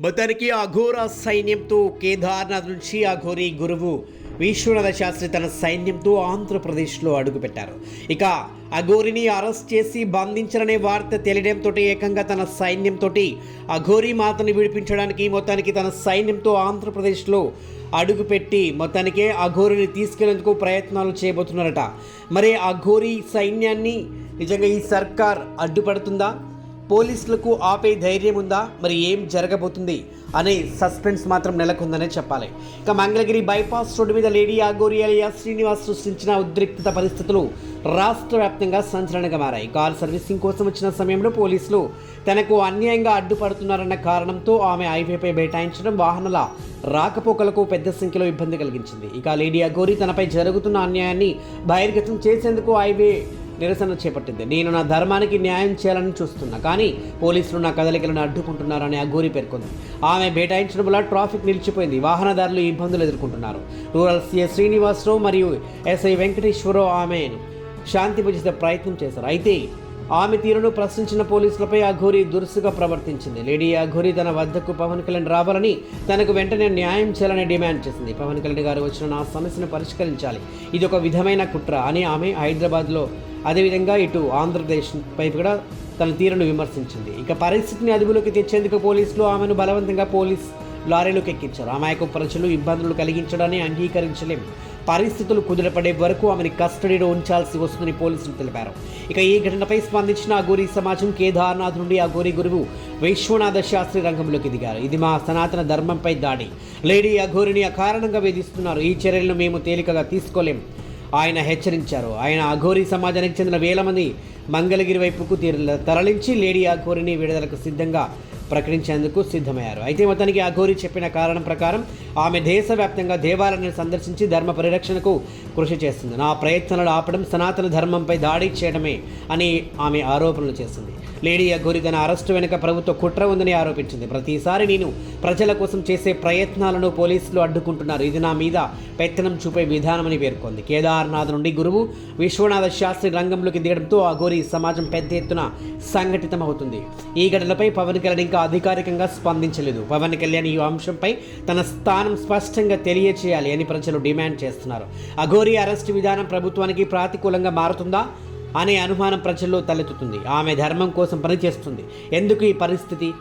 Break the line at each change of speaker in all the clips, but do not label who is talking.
మొత్తానికి అఘోర సైన్యంతో కేదార్నాథ్ నుంచి అఘోరి గురువు విశ్వనాథ శాస్త్రి తన సైన్యంతో ఆంధ్రప్రదేశ్లో అడుగుపెట్టారు. ఇక అఘోరిని అరెస్ట్ చేసి బంధించరనే వార్త తెలియడంతో ఏకంగా తన సైన్యంతో అఘోరి మాతను విడిపించడానికి మొత్తానికి తన సైన్యంతో ఆంధ్రప్రదేశ్లో అడుగుపెట్టి మొత్తానికే అఘోరిని తీసుకెళ్ళేందుకు ప్రయత్నాలు చేయబోతున్నారట. మరి అఘోరి సైన్యాన్ని నిజంగా ఈ సర్కార్ అడ్డుపడుతుందా? పోలీసులకు ఆపే ధైర్యం ఉందా? మరి ఏం జరగబోతుంది? అనే సస్పెన్స్ మాత్రం నెలకొందనే చెప్పాలి. ఇక మంగళగిరి బైపాస్ రోడ్డు మీద లేడీ ఆగోరి అలియా శ్రీనివాస్ సృష్టించిన ఉద్రిక్తత పరిస్థితులు రాష్ట్ర వ్యాప్తంగా సంచలనంగా మారాయి. కార్ సర్వీసింగ్ కోసం వచ్చిన సమయంలో పోలీసులు తనకు అన్యాయంగా అడ్డుపడుతున్నారన్న కారణంతో ఆమె హైవేపై బైఠాయించడం వాహనాల రాకపోకలకు పెద్ద సంఖ్యలో ఇబ్బంది కలిగించింది. ఇక లేడీ అఘోరి తనపై జరుగుతున్న అన్యాయాన్ని బహిర్గతం చేసేందుకు హైవే నిరసన చేపట్టింది. నేను నా ధర్మానికి న్యాయం చేయాలని చూస్తున్నా కానీ పోలీసులు నా కదలికలను అడ్డుకుంటున్నారని అఘోరి పేర్కొంది. ఆమె బేటాయించడం వల్ల ట్రాఫిక్ నిలిచిపోయింది. వాహనదారులు ఇబ్బందులు ఎదుర్కొంటున్నారు. రూరల్ సీఏ శ్రీనివాసరావు మరియు ఎస్ఐ వెంకటేశ్వరరావు ఆమెను శాంతింపజేసే ప్రయత్నం చేశారు. అయితే ఆమె తీరును ప్రశ్నించిన పోలీసులపై అఘోరి దురుసుగా ప్రవర్తించింది. లేడీ అఘోరి తన వద్దకు పవన్ కళ్యాణ్ రావాలని తనకు వెంటనే న్యాయం చేయాలని డిమాండ్ చేసింది. పవన్ కళ్యాణ్ గారు వచ్చిన నా సమస్యను పరిష్కరించాలి. ఇది ఒక విధమైన కుట్ర అని ఆమె హైదరాబాద్లో అదేవిధంగా ఇటు ఆంధ్రప్రదేశ్ పై కూడా తన తీరును విమర్శించింది. ఇక పరిస్థితిని అదుపులోకి తెచ్చేందుకు పోలీసులు ఆమెను బలవంతంగా పోలీస్ లారీలోకి ఎక్కించారు. అమాయక ప్రజలు ఇబ్బందులు కలిగించడాన్ని అంగీకరించలేం. పరిస్థితులు కుదిరపడే వరకు ఆమెను కస్టడీలో ఉంచాల్సి వస్తుందని పోలీసులు తెలిపారు. ఇక ఈ ఘటనపై స్పందించిన అఘోరి సమాజం కేదార్నాథ్ నుండి అఘోరి గురువు విశ్వనాథ శాస్త్రి రంగంలోకి దిగారు. ఇది మా సనాతన ధర్మంపై దాడి. లేడీ అఘోరిని అకారణంగా వేధిస్తున్నారు. ఈ చర్యలను మేము తేలికగా తీసుకోలేం. ఆయన హెచ్చరించారు. ఆయన అఘోరి సమాజానికి చెందిన వేల మంది మంగళగిరి వైపుకు తరలించి లేడీ అఘోరిని విడుదలకు సిద్ధంగా ప్రకటించేందుకు సిద్ధమయ్యారు. అయితే మొత్తానికి అఘోరి చెప్పిన కారణం ప్రకారం ఆమె దేశవ్యాప్తంగా దేవాలయాన్ని సందర్శించి ధర్మ పరిరక్షణకు కృషి చేస్తుంది. నా ప్రయత్నాలు ఆపడం సనాతన ధర్మంపై దాడి చేయడమే అని ఆమె ఆరోపణలు చేసింది. లేడీ అఘోరి తన అరెస్టు వెనుక ప్రభుత్వ కుట్ర ఉందని ఆరోపించింది. ప్రతిసారి నేను ప్రజల కోసం చేసే ప్రయత్నాలను పోలీసులు అడ్డుకుంటున్నారు. ఇది నా మీద పెత్తనం చూపే విధానమని పేర్కొంది. కేదార్నాథ్ నుండి గురువు విశ్వనాథ శాస్త్రి రంగంలోకి దిగడంతో అఘోరి సమాజం పెద్ద ఎత్తున సంఘటితమవుతుంది. ఈ ఘటనపై పవన్ కళ్యాణ్ ఇంకా అధికారికంగా స్పందించలేదు. పవన్ కళ్యాణ్ ఈ అంశంపై తన స్థానం స్పష్టంగా తెలియచేయాలి అని ప్రజలు డిమాండ్ చేస్తున్నారు. అఘోరి అరెస్ట్ విధానం ప్రభుత్వానికి ప్రాతికూలంగా మారుతుందా అనే అనుమానం ప్రజల్లో తలెత్తుతుంది. ఆమె ధర్మం కోసం పనిచేస్తుంది. ఎందుకు ఈ పరిస్థితి?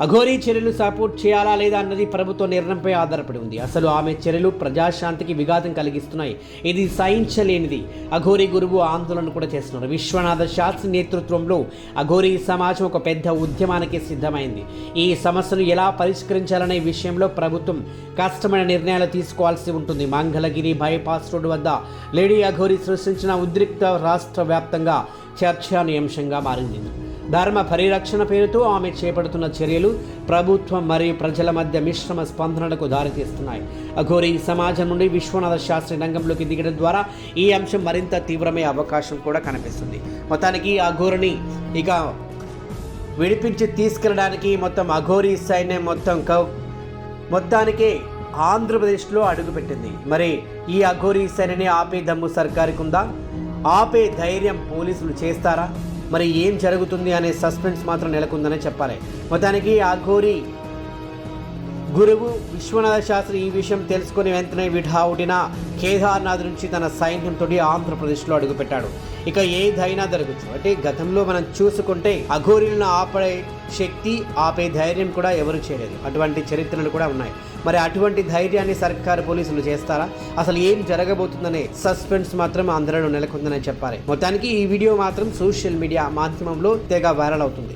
అఘోరీ చర్యలు సపోర్ట్ చేయాలా లేదా అన్నది ప్రభుత్వ నిర్ణయంపై ఆధారపడి ఉంది. అసలు ఆమె చర్యలు ప్రజాశాంతికి విఘాతం కలిగిస్తున్నాయి. ఇది సహించలేనిది. అఘోరీ గురువు ఆందోళన కూడా చేస్తున్నారు. విశ్వనాథ శాస్త్రి నేతృత్వంలో అఘోరీ సమాజం ఒక పెద్ద ఉద్యమానికి సిద్ధమైంది. ఈ సమస్యను ఎలా పరిష్కరించాలనే విషయంలో ప్రభుత్వం కష్టమైన నిర్ణయాలు తీసుకోవాల్సి ఉంటుంది. మంగళగిరి బైపాస్ రోడ్డు వద్ద లేడీ అఘోరీ సృష్టించిన ఉద్రిక్త రాష్ట్ర వ్యాప్తంగా చర్చానీయాంశంగా మారింది. ధర్మ పరిరక్షణ పేరుతో ఆమె చేపడుతున్న చర్యలు ప్రభుత్వం మరియు ప్రజల మధ్య మిశ్రమ స్పందనలకు దారితీస్తున్నాయి. అఘోరి సమాజం నుండి విశ్వనాథ శాస్త్రి రంగంలోకి దిగడం ద్వారా ఈ అంశం మరింత తీవ్రమే అవకాశం కూడా కనిపిస్తుంది. మొత్తానికి అఘోరిని ఇక విడిపించి తీసుకెళ్ళడానికి మొత్తం అఘోరి సైన్యం మొత్తం కౌ మొత్తానికే ఆంధ్రప్రదేశ్లో అడుగుపెట్టింది. మరి ఈ అఘోరీ సైన్యని ఆపే దమ్ము సర్కారుకుందా? ఆపే ధైర్యం పోలీసులు చేస్తారా? మరి ఏం జరుగుతుంది అనే సస్పెన్స్ మాత్రం నెలకొందనే చెప్పాలి. మొత్తానికి అఘోరీ గురువు విశ్వనాథ శాస్త్రి ఈ విషయం తెలుసుకుని వెంటనే విఠావుడిన కేదార్నాథ్ నుంచి తన సైన్యంతో ఆంధ్రప్రదేశ్లో అడుగుపెట్టాడు. ఇక ఏదైనా జరగచ్చు అంటే గతంలో మనం చూసుకుంటే అఘోరీలను ఆపడే శక్తి ఆపే ధైర్యం కూడా ఎవరు చేయలేదు. అటువంటి చరిత్రలు కూడా ఉన్నాయి. మరి అటువంటి ధైర్యాన్ని సర్కారు పోలీసులు చేస్తారా? అసలు ఏం జరగబోతుందనే సస్పెన్స్ మాత్రం అందరిలో నెలకొందని చెప్పాలి. మొత్తానికి ఈ వీడియో మాత్రం సోషల్ మీడియా మాధ్యమంలో తెగ వైరల్ అవుతుంది.